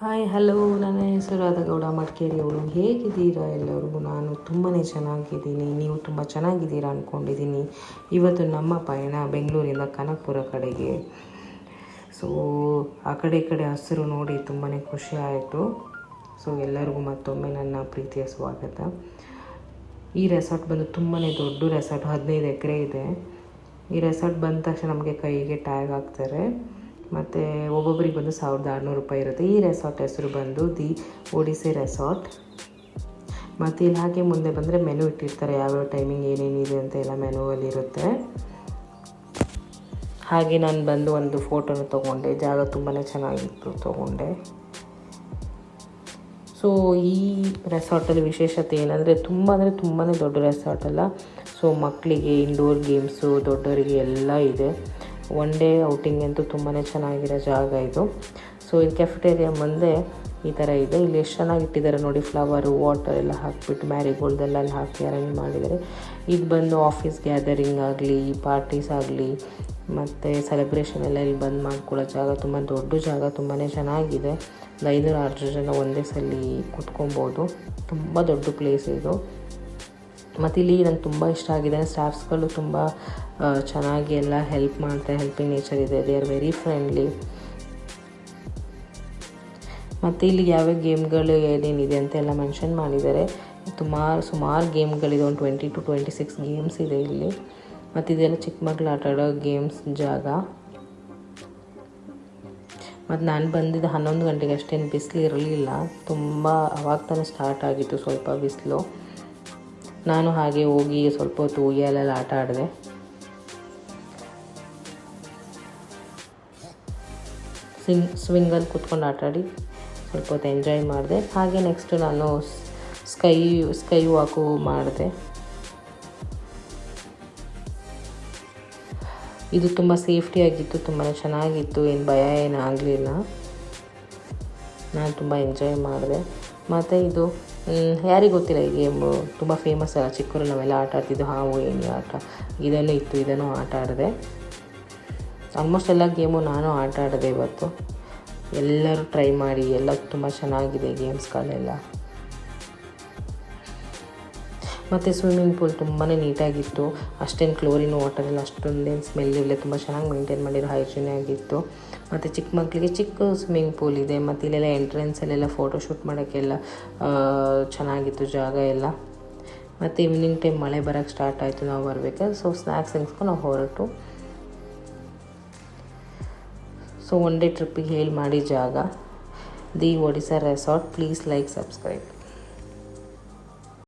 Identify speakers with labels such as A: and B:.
A: Hi hello ನನ್ನ ಹೆಸರು ಗೌಡ ಮಡಿಕೇರಿಯವರು ಹೇಗಿದ್ದೀರಾ ಎಲ್ಲರಿಗೂ ನಾನು ತುಂಬಾ ಚೆನ್ನಾಗಿದ್ದೀನಿ. ನೀವು ತುಂಬ ಚೆನ್ನಾಗಿದ್ದೀರಾ ಅಂದ್ಕೊಂಡಿದ್ದೀನಿ ಇವತ್ತು ನಮ್ಮ ಪಯಣ ಬೆಂಗಳೂರಿಂದ ಕನಕಪುರ ಕಡೆಗೆ. ಸೊ ಆ ಕಡೆ ಈ ಕಡೆ ಹಸಿರು ನೋಡಿ ತುಂಬಾ ಖುಷಿ ಆಯಿತು. ಸೊ ಎಲ್ಲರಿಗೂ ಮತ್ತೊಮ್ಮೆ ನನ್ನ ಪ್ರೀತಿಯ ಸ್ವಾಗತ. ಈ ರೆಸಾರ್ಟ್ ಬಂದು ತುಂಬಾ ದೊಡ್ಡ ರೆಸಾರ್ಟ್ ಹದಿನೈದು ಎಕರೆ ಇದೆ. ಈ ರೆಸಾರ್ಟ್ ಬಂದ ತಕ್ಷಣ ನಮಗೆ ಕೈಗೆ ಟ್ಯಾಗ್ ಹಾಕ್ತಾರೆ. ಮತ್ತು ಒಬ್ಬೊಬ್ಬರಿಗೆ ಬಂದು ಸಾವಿರದ ಆರುನೂರು ರೂಪಾಯಿ ಇರುತ್ತೆ. ಈ ರೆಸಾರ್ಟ್ ಹೆಸರು ಬಂದು ದಿ ಒಡಿಸೆ ರೆಸಾರ್ಟ್ ಮತ್ತು ಇಲ್ಲಿ ಹಾಗೆ ಮುಂದೆ ಬಂದರೆ ಮೆನು ಇಟ್ಟಿರ್ತಾರೆ. ಯಾವ್ಯಾವ ಟೈಮಿಂಗ್ ಏನೇನಿದೆ ಅಂತ ಎಲ್ಲ ಮೆನುವಲ್ಲಿ ಇರುತ್ತೆ. ಹಾಗೆ ನಾನು ಬಂದು ಒಂದು ಫೋಟೋನ ತೊಗೊಂಡೆ. ಜಾಗ ತುಂಬಾ ಚೆನ್ನಾಗಿತ್ತು ತೊಗೊಂಡೆ. ಸೊ ಈ ರೆಸಾರ್ಟಲ್ಲಿ ವಿಶೇಷತೆ ಏನಂದರೆ ತುಂಬ ಅಂದರೆ ತುಂಬಾ ದೊಡ್ಡ ರೆಸಾರ್ಟ್ ಅಲ್ಲ. ಸೊ ಮಕ್ಕಳಿಗೆ ಇಂಡೋರ್ ಗೇಮ್ಸು ದೊಡ್ಡವರಿಗೆ ಎಲ್ಲ ಇದೆ. ಒನ್ ಡೇ ಔಟಿಂಗ್ ಅಂತೂ ತುಂಬಾ ಚೆನ್ನಾಗಿರೋ ಜಾಗ ಇದು. ಸೊ ಇದು ಕೆಫೆಟೇರಿಯಾ ಮುಂದೆ ಈ ಥರ ಇದೆ. ಇಲ್ಲಿ ಎಷ್ಟು ಚೆನ್ನಾಗಿ ಇಟ್ಟಿದ್ದಾರೆ ನೋಡಿ ಫ್ಲವರು ವಾಟರ್ ಎಲ್ಲ ಹಾಕಿಬಿಟ್ಟು ಮ್ಯಾರಿಗೋಲ್ಡೆಲ್ಲ ಅಲ್ಲಿ ಹಾಕಿ ಅರೇಂಜ್ ಮಾಡಿದ್ದಾರೆ. ಇದು ಬಂದು ಆಫೀಸ್ ಗ್ಯಾದರಿಂಗ್ ಆಗಲಿ ಪಾರ್ಟೀಸ್ ಆಗಲಿ, ಮತ್ತು ಸೆಲೆಬ್ರೇಷನ್ ಎಲ್ಲ ಇಲ್ಲಿ ಬಂದು ಮಾಡ್ಕೊಳ್ಳೋ ಜಾಗ ತುಂಬ ದೊಡ್ಡ ಜಾಗ ತುಂಬಾ ಚೆನ್ನಾಗಿದೆ. ಒಂದು ಆರು ಜನ ಒಂದೇ ಸಲ ಕುತ್ಕೊಬೋದು. ತುಂಬ ದೊಡ್ಡ ಪ್ಲೇಸ್ ಇದು. ಮತ್ತು ಇಲ್ಲಿ ನಂಗೆ ತುಂಬ ಇಷ್ಟ ಆಗಿದೆ. ಸ್ಟಾಫ್ಸ್ಗಳು ತುಂಬ ಚೆನ್ನಾಗಿ ಎಲ್ಲ ಹೆಲ್ಪ್ ಮಾಡ್ತಾರೆ ಹೆಲ್ಪಿಂಗ್ ನೇಚರ್ ಇದೆ. ದೇ ಆರ್ ವೆರಿ ಫ್ರೆಂಡ್ಲಿ ಮತ್ತು ಇಲ್ಲಿ ಯಾವ್ಯಾವ ಗೇಮ್ಗಳು ಏನೇನಿದೆ ಅಂತ ಎಲ್ಲ ಮೆನ್ಷನ್ ಮಾಡಿದ್ದಾರೆ. ಸುಮಾರು ಸುಮಾರು ಗೇಮ್ಗಳಿದೆ. ಒಂದು twenty two twenty six games ಇದೆ ಇಲ್ಲಿ. ಮತ್ತು ಇದೆಲ್ಲ ಚಿಕ್ಕ ಮಕ್ಕಳು ಆಟ ಆಡೋ ಗೇಮ್ಸ್ ಜಾಗ. ಮತ್ತು ನಾನು ಬಂದಿದ್ದ ಹನ್ನೊಂದು ಗಂಟೆಗೆ ಅಷ್ಟೇನು ಬಿಸಿಲು ಇರಲಿಲ್ಲ. ತುಂಬ ಅವಾಗ ತಾನೇ ಸ್ಟಾರ್ಟ್ ಆಗಿತ್ತು. ಸ್ವಲ್ಪ ಬಿಸಿಲು. ನಾನು ಹಾಗೆ ಹೋಗಿ ಸ್ವಲ್ಪ ಹೊತ್ತು ಉಯ್ಯಾಲೆಲ್ಲ ಆಟ ಆಡಿದೆ. ಸ್ವಿಂಗ್ ಸ್ವಿಂಗಲ್ಲಿ ಕೂತ್ಕೊಂಡು ಆಟಾಡಿ ಸ್ವಲ್ಪ ಹೊತ್ತು ಎಂಜಾಯ್ ಮಾಡಿದೆ. ಹಾಗೆ ನೆಕ್ಸ್ಟ್ ನಾನು ಸ್ಕೈ ಸ್ಕೈ ವಾಕು ಮಾಡಿದೆ. ಇದು ತುಂಬ ಸೇಫ್ಟಿಯಾಗಿತ್ತು ತುಂಬಾ ಚೆನ್ನಾಗಿತ್ತು, ಏನು ಭಯ ಏನು ಆಗಲಿಲ್ಲ. ನಾನು ತುಂಬ ಎಂಜಾಯ್ ಮಾಡಿದೆ. ಮತ್ತು ಇದು ಯಾರಿಗೆ ಗೊತ್ತಿಲ್ಲ ಈ ಗೇಮು ತುಂಬ ಫೇಮಸ್ ಅಲ್ಲ. ಚಿಕ್ಕವರು ನಾವೆಲ್ಲ ಆಟ ಆಡ್ತಿದ್ದು, ಹಾವು ಏನು ಆಟ. ಇದನ್ನು ಇತ್ತು, ಇದನ್ನು ಆಟ ಆಡಿದೆ. ಆಲ್ಮೋಸ್ಟ್ ಎಲ್ಲ ಗೇಮು ನಾನು ಆಟ ಆಡಿದೆ ಇವತ್ತು. ಎಲ್ಲರೂ ಟ್ರೈ ಮಾಡಿ, ಎಲ್ಲ ತುಂಬ ಚೆನ್ನಾಗಿದೆ ಗೇಮ್ಸ್ಗಳೆಲ್ಲ ಮತ್ತು ಸ್ವಿಮ್ಮಿಂಗ್ ಪೂಲ್ ತುಂಬಾ ನೀಟಾಗಿತ್ತು. ಅಷ್ಟೇನು ಕ್ಲೋರಿನ್ ಎಲ್ಲ ಅಷ್ಟೊಂದೇನು ಸ್ಮೆಲ್ ಇಲ್ಲ ತುಂಬ ಚೆನ್ನಾಗಿ ಮೇಂಟೈನ್ ಮಾಡಿರೋ ಹೈಜೀನ್ ಆಗಿತ್ತು. ಮತ್ತು ಚಿಕ್ಕ ಮಕ್ಕಳಿಗೆ ಚಿಕ್ಕ ಸ್ವಿಮ್ಮಿಂಗ್ ಪೂಲ್ ಇದೆ. ಮತ್ತು ಇಲ್ಲೆಲ್ಲ ಎಂಟ್ರೆನ್ಸಲ್ಲೆಲ್ಲ ಫೋಟೋ ಶೂಟ್ ಮಾಡೋಕ್ಕೆಲ್ಲ ಚೆನ್ನಾಗಿತ್ತು ಜಾಗ ಎಲ್ಲ. ಮತ್ತು ಈವ್ನಿಂಗ್ ಟೈಮ್ ಮಳೆ ಬರೋಕ್ಕೆ ಸ್ಟಾರ್ಟ್ ಆಯಿತು. ನಾವು ಬರಬೇಕಾದ್ರೆ ಸೊ ಸ್ನ್ಯಾಕ್ಸ್ ತಿನ್ಸ್ಕೊಂಡು ನಾವು ಹೊರಟು. ಸೊ ಒನ್ ಡೇ ಟ್ರಿಪ್ಪಿಗೆ ಹೇಳಿ ಮಾಡಿ ಜಾಗ. The Odisha resort please like subscribe